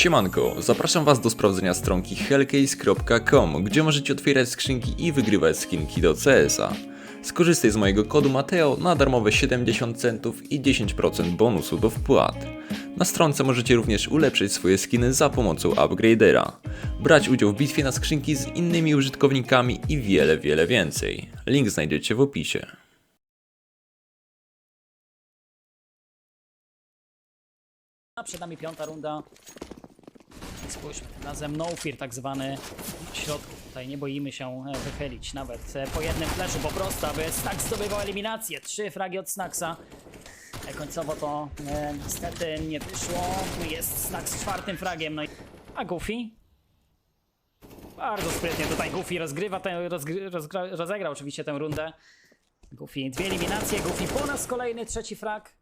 Siemanko, zapraszam Was do sprawdzenia stronki hellcase.com, gdzie możecie otwierać skrzynki i wygrywać skinki do CS-a. Skorzystaj z mojego kodu Mateo na darmowe 70 centów i 10% bonusu do wpłat. Na stronce możecie również ulepszyć swoje skiny za pomocą upgradera, brać udział w bitwie na skrzynki z innymi użytkownikami i wiele, wiele więcej. Link znajdziecie w opisie. Przed nami piąta runda. I Spójrzmy, tym razem no fear tak zwany na środku. Tutaj nie boimy się e, wychylić nawet e, po jednym flashu po prostu, aby Snax zdobywał eliminację. Trzy fragi od Snaxa. E, Końcowo to e, niestety nie wyszło. Jest Snax czwartym fragiem. No i... A Goofy? Bardzo sprytnie tutaj Goofy rozgrywa tę, rozgry, rozegrał oczywiście tę rundę. Goofy dwie eliminacje, Goofy po raz kolejny trzeci frag.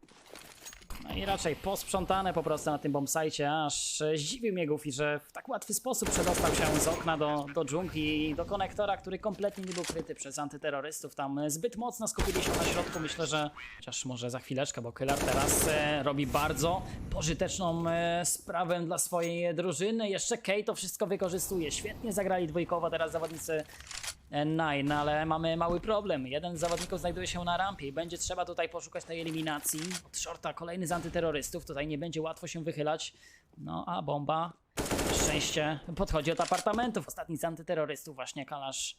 No i raczej posprzątane po prostu na tym bombsite, aż zdziwił mnie Goofy, że w tak łatwy sposób przedostał się z okna do, do dżungli i do konektora, który kompletnie nie był kryty przez antyterrorystów. Tam zbyt mocno skupili się na środku. Myślę, że chociaż może za chwileczkę, bo Killer teraz e, robi bardzo pożyteczną e, sprawę dla swojej drużyny. Jeszcze Kay to wszystko wykorzystuje. Świetnie zagrali dwójkowo teraz zawodnicy Nine, ale mamy mały problem. Jeden z zawodników znajduje się na rampie i będzie trzeba tutaj poszukać tej eliminacji. Od shorta kolejny z antyterrorystów, tutaj nie będzie łatwo się wychylać. No a bomba, szczęście, podchodzi od apartamentów. Ostatni z antyterrorystów właśnie Kalasz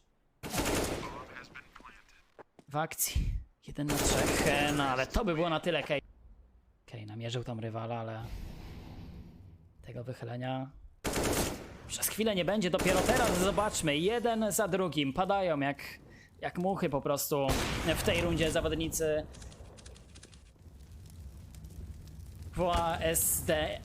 w akcji. Jeden na trzech, e, no ale to by było na tyle. Kej Kej namierzył tam rywala, ale tego wychylenia przez chwilę nie będzie, dopiero teraz zobaczmy, jeden za drugim, padają jak, jak muchy po prostu w tej rundzie zawodnicy. WASDXC,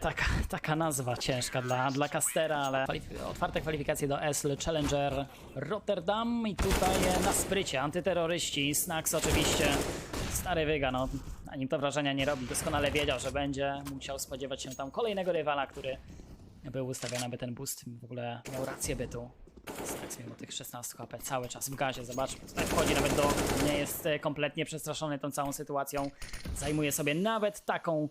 taka, taka nazwa ciężka dla, dla Castera, ale otwarte kwalifikacje do ESL Challenger Rotterdam. I tutaj na sprycie. Antyterroryści, Snax oczywiście, stary wyga, no na nim to wrażenia nie robi, doskonale wiedział, że będzie. Musiał spodziewać się tam kolejnego rywala, który był ustawiony, aby ten boost w ogóle miał rację bytu. Tak mimo tych 16 HP cały czas w gazie, zobaczmy, tutaj wchodzi nawet do, nie jest e, kompletnie przestraszony tą całą sytuacją, zajmuje sobie nawet taką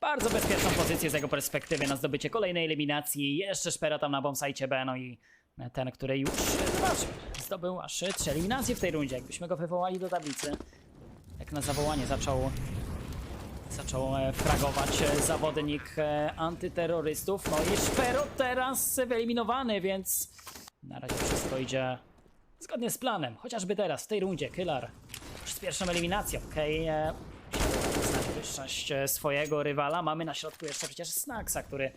bardzo bezpieczną pozycję z jego perspektywy na zdobycie kolejnej eliminacji, jeszcze szpera tam na bombsite B, no i ten, który już, e, zobaczmy, zdobył aż trzy eliminacje w tej rundzie, jakbyśmy go wywołali do tablicy, jak na zawołanie zaczął Zaczął e, fragować e, zawodnik e, antyterrorystów. No i Szpero teraz wyeliminowany, więc na razie wszystko idzie zgodnie z planem. Chociażby teraz, w tej rundzie, Kylar już z pierwszą eliminacją. Okej, okay, wyższość swojego rywala. Mamy na środku jeszcze przecież Snaxa, który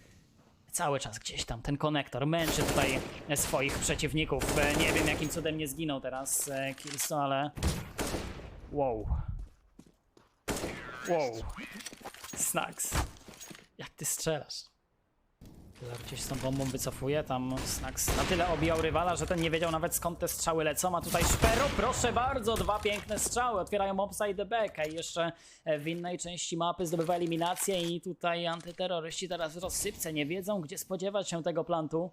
cały czas gdzieś tam, ten konektor, męczy tutaj swoich przeciwników. Nie wiem, jakim cudem nie zginął teraz e, Kilso, ale... Wow. Wow. Snacks. Jak ty strzelasz? Gdzieś z tą bombą wycofuje, tam Snacks na tyle obijał rywala, że ten nie wiedział nawet skąd te strzały lecą, a tutaj Szpero, proszę bardzo, dwa piękne strzały, otwierają upside back, a jeszcze w innej części mapy zdobywa eliminację i tutaj antyterroryści teraz rozsypce nie wiedzą, gdzie spodziewać się tego plantu.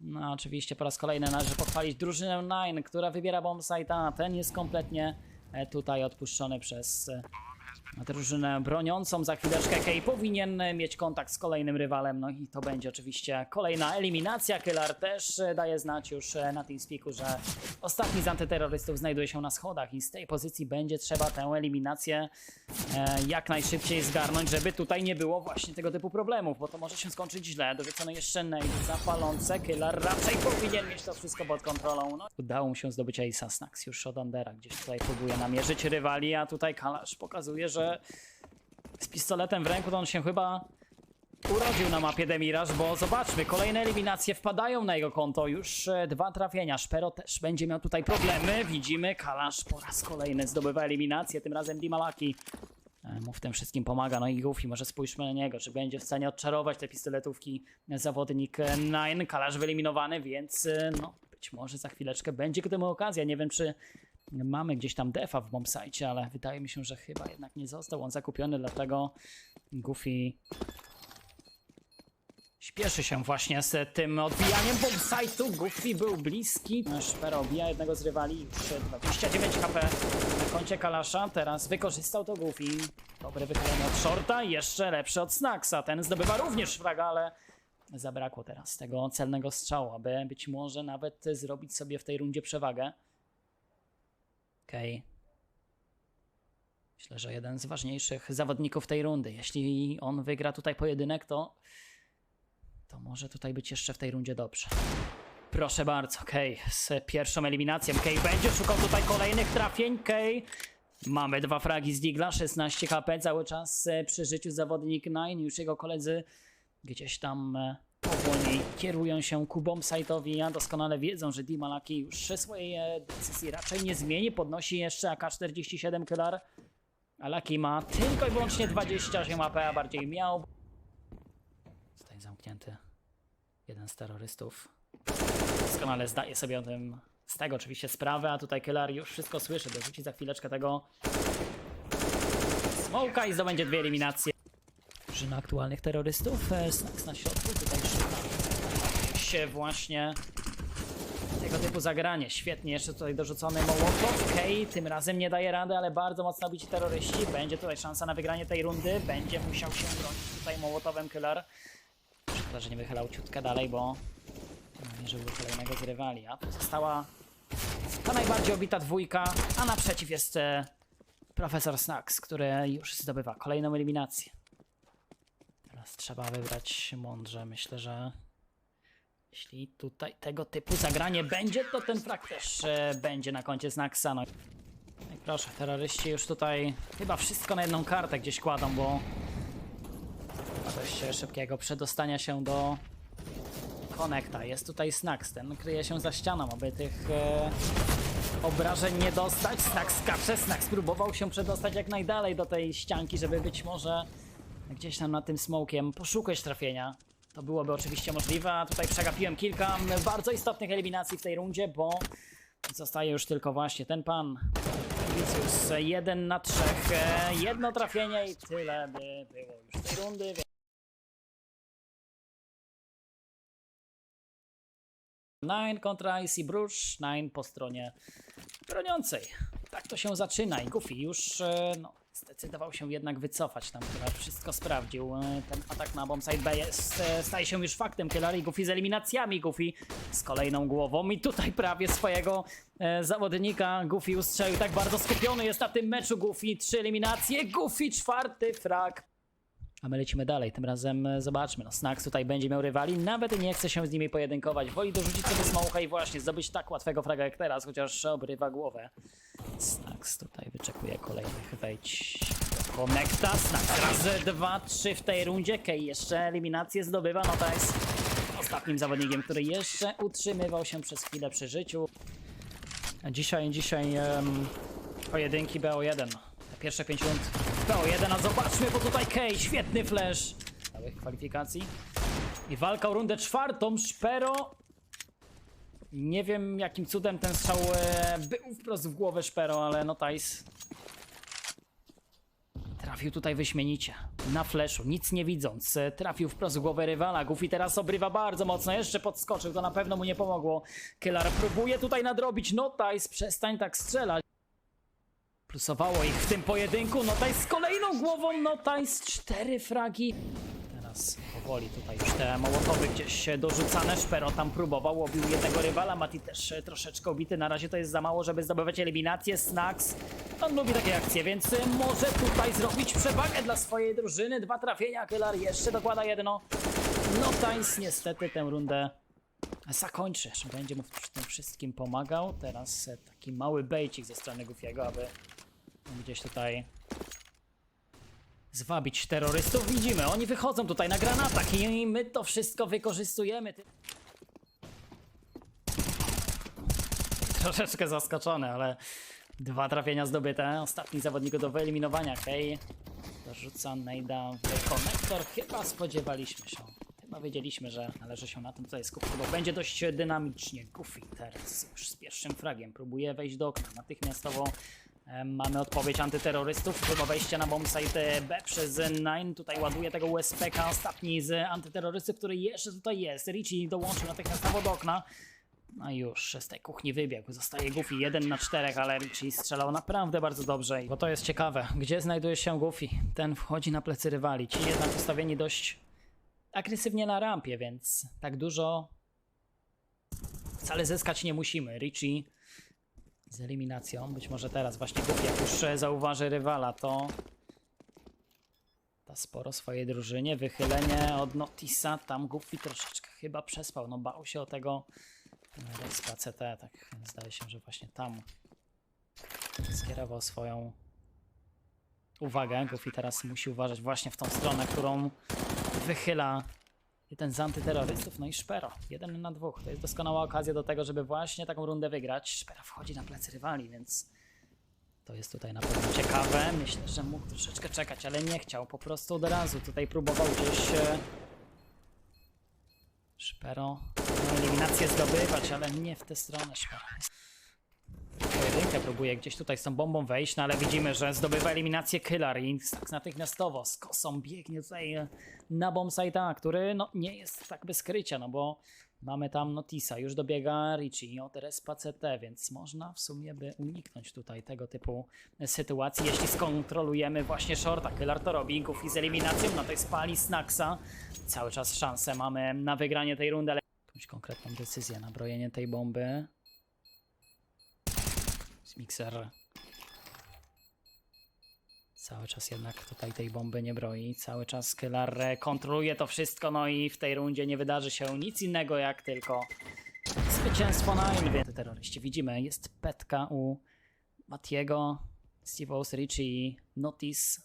No oczywiście po raz kolejny należy pochwalić drużynę Nine, która wybiera bombsite, a ten jest kompletnie e, tutaj odpuszczony przez e, drużynę broniącą. Za chwileczkę Kay powinien mieć kontakt z kolejnym rywalem, no i to będzie oczywiście kolejna eliminacja. Kylar też daje znać już na TeamSpeaku, że ostatni z antyterrorystów znajduje się na schodach i z tej pozycji będzie trzeba tę eliminację e, jak najszybciej zgarnąć, żeby tutaj nie było właśnie tego typu problemów, bo to może się skończyć źle. Dorzucone jeszcze nade zapalące. Kylar raczej powinien mieć to wszystko pod kontrolą. No, udało mu się zdobyć Ace'a Snax już od Undera, gdzieś tutaj próbuje namierzyć rywali, a tutaj Kalasz pokazuje, że z pistoletem w ręku to on się chyba urodził na mapie Demiraż, bo zobaczmy, kolejne eliminacje wpadają na jego konto, już e, dwa trafienia, Szpero też będzie miał tutaj problemy, widzimy, Kalasz po raz kolejny zdobywa eliminację, tym razem Dimalaki. E, mu w tym wszystkim pomaga, no i Goofy, może spójrzmy na niego, czy będzie w stanie odczarować te pistoletówki zawodnik e, Nine, Kalasz wyeliminowany, więc no, być może za chwileczkę będzie ku temu okazja, nie wiem czy Mamy gdzieś tam defa w bombsite, ale wydaje mi się, że chyba jednak nie został on zakupiony, dlatego Goofy Śpieszy się właśnie z tym odbijaniem bombsite'u. Goofy był bliski. Szpero obija jednego z rywali. Już 29 HP na koncie Kalasza. Teraz wykorzystał to Goofy. Dobre wychylenie od Shorta. Jeszcze lepszy od Snacksa. Ten zdobywa również fraga, ale zabrakło teraz tego celnego strzału, aby być może nawet zrobić sobie w tej rundzie przewagę. Okej. Myślę, że jeden z ważniejszych zawodników tej rundy. Jeśli on wygra tutaj pojedynek, to to może tutaj być jeszcze w tej rundzie dobrze. Proszę bardzo, Kej z pierwszą eliminacją. Kej będzie szukał tutaj kolejnych trafień. Kej. Mamy dwa fragi z Digla, 16 HP, cały czas e, przy życiu zawodnik Nine. Już jego koledzy gdzieś tam e, powoli kierują się ku bombsite'owi, a doskonale wiedzą, że Dimalaki już swojej decyzji raczej nie zmieni. Podnosi jeszcze AK-47 Killer. A Lucky ma tylko i wyłącznie 28 AP, a bardziej miał. Zostaje zamknięty jeden z terrorystów. Doskonale zdaje sobie o tym z tego oczywiście sprawę, a tutaj Killer już wszystko słyszy. Dorzuci za chwileczkę tego smoka i zdobędzie dwie eliminacje. Drużyna aktualnych terrorystów. e, Snacks na środku, tutaj szuka się właśnie tego typu zagranie. Świetnie, jeszcze tutaj dorzucony Mołotow. Kej tym razem nie daje rady, ale bardzo mocno bici terroryści. Będzie tutaj szansa na wygranie tej rundy. Będzie musiał się bronić tutaj Mołotowem Killer. Szkoda, że nie wychylał ciutkę dalej, bo nie żył do kolejnego z rywali. A tu została ta najbardziej obita dwójka, a naprzeciw jest e, Profesor Snacks, który już zdobywa kolejną eliminację. Teraz trzeba wybrać mądrze. Myślę, że jeśli tutaj tego typu zagranie będzie, to ten frak też e, będzie na koncie Snacksa. No. I proszę, terroryści już tutaj chyba wszystko na jedną kartę gdzieś kładą, bo dość szybkiego przedostania się do konekta. Jest tutaj Snacks, ten kryje się za ścianą, aby tych e, obrażeń nie dostać. Snacks skacze, Snacks próbował się przedostać jak najdalej do tej ścianki, żeby być może gdzieś tam nad tym smokiem poszukać trafienia. To byłoby oczywiście możliwe, a tutaj przegapiłem kilka bardzo istotnych eliminacji w tej rundzie, bo zostaje już tylko właśnie ten pan. Vicious, jeden na trzech, e, jedno trafienie i tyle by było już tej rundy. Nine kontra Icy Brush, Nine po stronie broniącej. Tak to się zaczyna i Goofy już e, no, zdecydował się jednak wycofać tam, chyba wszystko sprawdził. E, Ten atak na bombsite B jest, e, staje się już faktem. Killer i Goofy z eliminacjami, Goofy z kolejną głową i tutaj prawie swojego e, zawodnika Goofy ustrzelił. Tak bardzo skupiony jest na tym meczu Goofy. Trzy eliminacje, Goofy czwarty frag. A my lecimy dalej, tym razem e, zobaczmy. No, tutaj będzie miał rywali, nawet nie chce się z nimi pojedynkować. Woli dorzucić sobie smoka i właśnie zdobyć tak łatwego fraga jak teraz, chociaż obrywa głowę. Snacks tutaj wyczekuje kolejnych wejdź do konekta. Snacks raz, dwa, trzy w tej rundzie. Kej jeszcze eliminację zdobywa, no to jest ostatnim zawodnikiem, który jeszcze utrzymywał się przez chwilę przy życiu. Dzisiaj, dzisiaj em, pojedynki BO1. Te Pierwsze 5 rund BO1, a zobaczmy, bo tutaj Kej, świetny flash. Całych kwalifikacji. I walka o rundę czwartą, Szpero. Nie wiem jakim cudem ten strzał e, był wprost w głowę Szpero, ale no Tajs Trafił tutaj wyśmienicie. Na flashu, nic nie widząc. e, Trafił wprost w głowę rywala. Goofy teraz obrywa bardzo mocno. Jeszcze podskoczył, to na pewno mu nie pomogło. Killer próbuje tutaj nadrobić. Notajs, przestań tak strzelać. Plusowało ich w tym pojedynku. Notajs z kolejną głową. Notajs, cztery fragi. Teraz powoli tutaj już te mołotowy gdzieś dorzucane. Szpero tam próbował, obił jednego rywala. Mati też e, troszeczkę obity. Na razie to jest za mało, żeby zdobywać eliminację. Snacks, on lubi takie akcje, więc e, może tutaj zrobić przewagę dla swojej drużyny. Dwa trafienia, Killer jeszcze dokłada jedno. No Tains niestety tę rundę zakończy. Będzie mu w tym wszystkim pomagał. Teraz e, taki mały bejcik ze strony Goofiego, aby gdzieś tutaj zwabić terrorystów. Widzimy, oni wychodzą tutaj na granatach i my to wszystko wykorzystujemy. Troszeczkę zaskoczony, ale dwa trafienia zdobyte. Ostatni zawodnik do wyeliminowania. Kej dorzuca Nejda w konektor. Chyba spodziewaliśmy się. Chyba wiedzieliśmy, że należy się na tym tutaj skupić, bo będzie dość dynamicznie. Goofy teraz już z pierwszym fragiem próbuje wejść do okna. Natychmiastowo Mamy odpowiedź antyterrorystów. Próba wejścia na bombsite B przez Nine. Tutaj ładuje tego USPK. Ostatni z antyterrorystów, który jeszcze tutaj jest. Richie dołączył natychmiast od okna. No już z tej kuchni wybiegł. Zostaje Goofy 1 na 4, ale Richie strzelał naprawdę bardzo dobrze. Bo to jest ciekawe. Gdzie znajduje się Goofy? Ten wchodzi na plecy rywali. Ci jednak ustawieni dość agresywnie na rampie, więc tak dużo wcale zyskać nie musimy. Richie z eliminacją. Być może teraz właśnie jak już e, zauważy rywala, to da sporo swojej drużynie. Wychylenie od Notisa. Tam Goofy troszeczkę chyba przespał. No bał się o tego Respa CT. Tak zdaje się, że właśnie tam skierował swoją uwagę. Goofy teraz musi uważać właśnie w tą stronę, którą wychyla jeden z antyterrorystów, no i Szpero. Jeden na dwóch. To jest doskonała okazja do tego, żeby właśnie taką rundę wygrać. Szpera wchodzi na plecy rywali, więc to jest tutaj na pewno ciekawe. Myślę, że mógł troszeczkę czekać, ale nie chciał. Po prostu od razu tutaj próbował gdzieś e, Szpero eliminację zdobywać, ale nie w tę stronę Szpera. Pojedynkę próbuje gdzieś tutaj z tą bombą wejść, no ale widzimy, że zdobywa eliminację Killer i tak natychmiastowo z kosą biegnie tutaj e, na bombsite'a, który no nie jest tak bez krycia, no bo mamy tam Notisa, już dobiega Richie od Respa CT, więc można w sumie by uniknąć tutaj tego typu sytuacji, jeśli skontrolujemy właśnie shorta. Killer to robi, Goofy z eliminacją, no to jest pali Snacksa. Cały czas szansę mamy na wygranie tej rundy, ale jakąś konkretną decyzję na brojenie tej bomby. Mixer cały czas jednak tutaj tej bomby nie broi. Cały czas Killer kontroluje to wszystko, no i w tej rundzie nie wydarzy się nic innego jak tylko zwycięstwo na Inwie. Terroryści widzimy, jest petka u Matiego, Steve Richie i Notice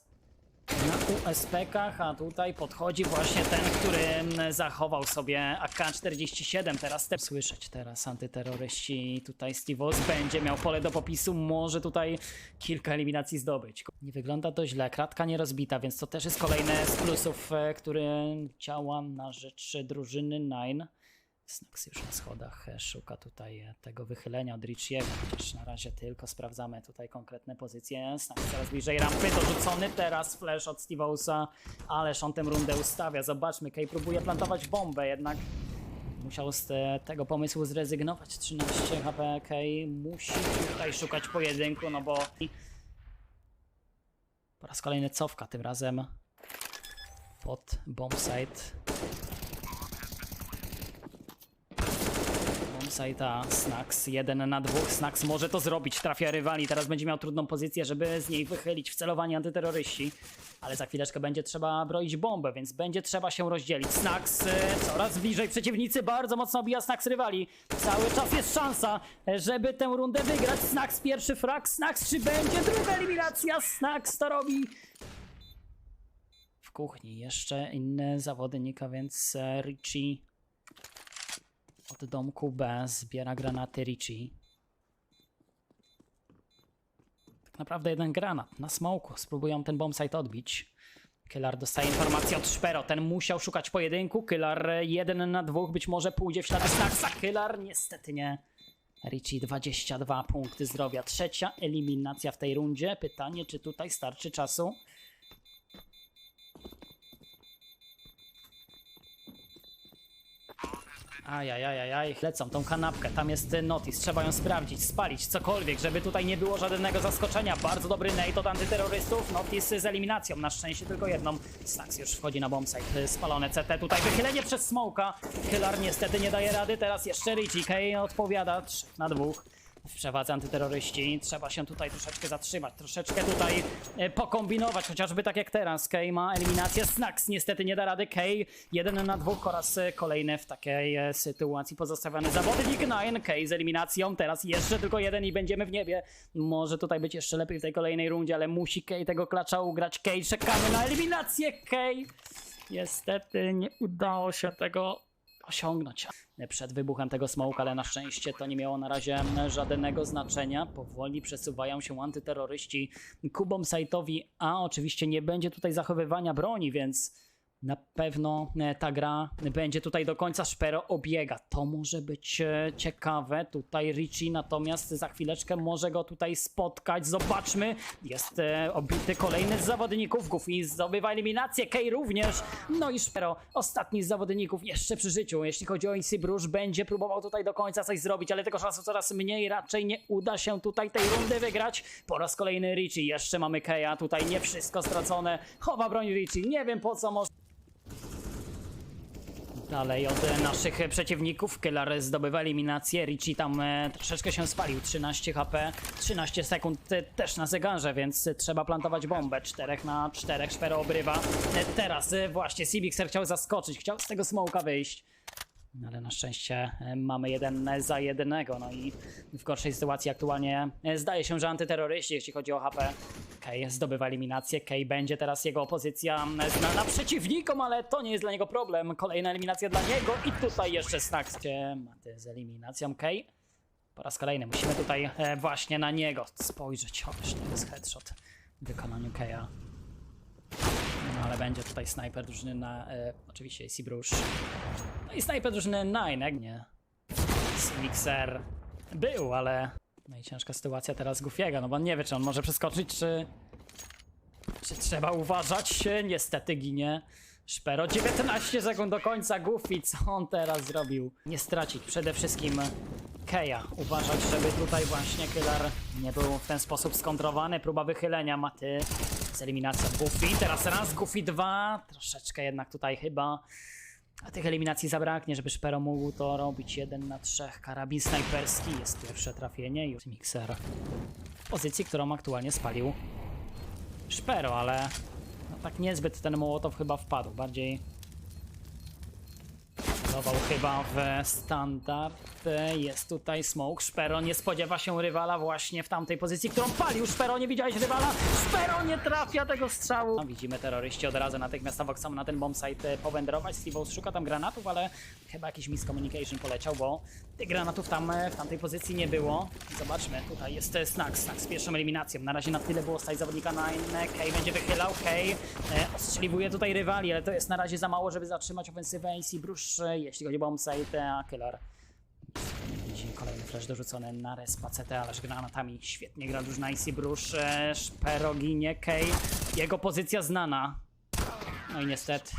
na USP-kach, a tutaj podchodzi właśnie ten, który mm, zachował sobie AK-47. Teraz te słyszeć teraz antyterroryści. Tutaj Steve Oz będzie miał pole do popisu, może tutaj kilka eliminacji zdobyć. Nie wygląda to źle, kratka nie rozbita, więc to też jest kolejny z plusów, e, który działa na rzecz drużyny Nine. Snax już na schodach e, szuka tutaj e, tego wychylenia od Richiego, chociaż na razie tylko sprawdzamy tutaj konkretne pozycje. Snax coraz bliżej rampy, dorzucony teraz flash od Steve'osa, ależ on tę rundę ustawia. Zobaczmy, Kay próbuje plantować bombę, jednak musiał z te, tego pomysłu zrezygnować. 13 HP Kay musi tutaj szukać pojedynku, no bo po raz kolejny cofka, tym razem pod bombsite. Bombsite'a Snax, jeden na dwóch. Snax może to zrobić, trafia rywali. Teraz będzie miał trudną pozycję, żeby z niej wychylić wcelowani antyterroryści. Ale za chwileczkę będzie trzeba broić bombę, więc będzie trzeba się rozdzielić. Snax y, coraz bliżej przeciwnicy, bardzo mocno obija Snax rywali. Cały czas jest szansa, żeby tę rundę wygrać. Snax pierwszy frag, Snax czy będzie druga eliminacja? Snax to robi w kuchni. Jeszcze inne zawodnik, a więc e, Richie od domku B zbiera granaty Richie. Tak naprawdę jeden granat na smoku. Spróbują ten bombsite odbić. Killer dostaje informację od Szpero. Ten musiał szukać pojedynku. Killer jeden na dwóch. Być może pójdzie w ślady Snacksa. Killer niestety nie. Richie 22 punkty zdrowia. Trzecia eliminacja w tej rundzie. Pytanie, czy tutaj starczy czasu? Ajajajajaj, lecą tą kanapkę, tam jest notis, trzeba ją sprawdzić, spalić, cokolwiek, żeby tutaj nie było żadnego zaskoczenia. Bardzo dobry nate od antyterrorystów, notis z eliminacją, na szczęście tylko jedną. Sax już wchodzi na bombsite, y, spalone CT, tutaj wychylenie przez smoka. Killer niestety nie daje rady, teraz jeszcze Richie, Kay odpowiada, 3 na dwóch. W przewadze antyterroryści trzeba się tutaj troszeczkę zatrzymać, troszeczkę tutaj e, pokombinować, chociażby tak jak teraz. Kay ma eliminację, Snax niestety nie da rady. Kay jeden na dwóch oraz e, kolejny w takiej e, sytuacji pozostawiony zawodnik Nine. Kay z eliminacją, teraz jeszcze tylko jeden i będziemy w niebie. Może tutaj być jeszcze lepiej w tej kolejnej rundzie, ale musi Kay tego klacza ugrać. Kay, czekamy na eliminację. Kay niestety nie udało się tego osiągnąć przed wybuchem tego smoke, ale na szczęście to nie miało na razie żadnego znaczenia. Powoli przesuwają się antyterroryści ku bombsite'owi, a oczywiście nie będzie tutaj zachowywania broni, więc Na pewno e, ta gra będzie tutaj do końca szpero obiega. To może być e, ciekawe. Tutaj Richie natomiast za chwileczkę może go tutaj spotkać. Zobaczmy. Jest e, obity kolejny z zawodników. Goofy zdobywa eliminację. Kay również. No i szpero. Ostatni z zawodników jeszcze przy życiu. Jeśli chodzi o Easy Brusz, będzie próbował tutaj do końca coś zrobić, ale tego czasu coraz mniej. Raczej nie uda się tutaj tej rundy wygrać. Po raz kolejny Richie. Jeszcze mamy Kaya. Tutaj nie wszystko stracone. Chowa broń Richie. Nie wiem po co może. Dalej od naszych przeciwników. Killer zdobywa eliminację. Richie tam e, troszeczkę się spalił. 13 HP, 13 sekund e, też na zegarze, więc trzeba plantować bombę. 4 na 4 szpero obrywa. E, teraz właśnie Sibixer chciał zaskoczyć, chciał z tego smoka wyjść. Ale na szczęście e, mamy jeden za jednego, no i w gorszej sytuacji aktualnie e, zdaje się, że antyterroryści, jeśli chodzi o HP. Kay zdobywa eliminację, Kay będzie teraz jego opozycja znana przeciwnikom, ale to nie jest dla niego problem. Kolejna eliminacja dla niego i tutaj jeszcze Snax Gdzie Maty z eliminacją Kay. Po raz kolejny musimy tutaj e, właśnie na niego spojrzeć, chociaż to jest headshot w wykonaniu Kaya. No ale będzie tutaj snajper drużyny na, e, oczywiście AC. No i snajper drużyny Nine, jak nie? Mixer był, ale... No i ciężka sytuacja teraz Goofiego, no bo on nie wie, czy on może przeskoczyć, czy... Czy trzeba uważać? Niestety ginie. Szpero 19 sekund do końca Goofy, co on teraz zrobił? Nie stracić przede wszystkim Keja. Uważać, żeby tutaj właśnie Killer nie był w ten sposób skontrowany. Próba wychylenia Maty z eliminacją Goofy. Teraz raz Goofy 2. Troszeczkę jednak tutaj chyba a tych eliminacji zabraknie, żeby Szpero mógł to robić. Jeden na trzech. Karabin snajperski jest pierwsze trafienie. Już mikser w pozycji, którą aktualnie spalił Szpero, ale no tak niezbyt ten Mołotow chyba wpadł. Bardziej celował chyba w standard. Jest tutaj smoke. Szpero nie spodziewa się rywala właśnie w tamtej pozycji, którą palił. Szpero, nie widziałeś rywala? Szpero nie trafia tego strzału. No, widzimy terroryści od razu natychmiast obok chcą na ten bombsite e, powędrować. Steve'os szuka tam granatów, ale chyba jakiś miscommunication poleciał, bo tych granatów tam e, w tamtej pozycji nie było. Zobaczmy, tutaj jest e, Snack, Snack z pierwszą eliminacją. Na razie na tyle było stać zawodnika Nine. Kay będzie wychylał, Kay ostrzeliwuje tutaj rywali, ale to jest na razie za mało, żeby zatrzymać ofensywę AC Brush, jeśli chodzi o bombsite, a Killer Kolejny flash dorzucony na respa CT, ależ granatami świetnie gra drużyna Icy Brush, e, Szpero ginie, Kay, jego pozycja znana. No i niestety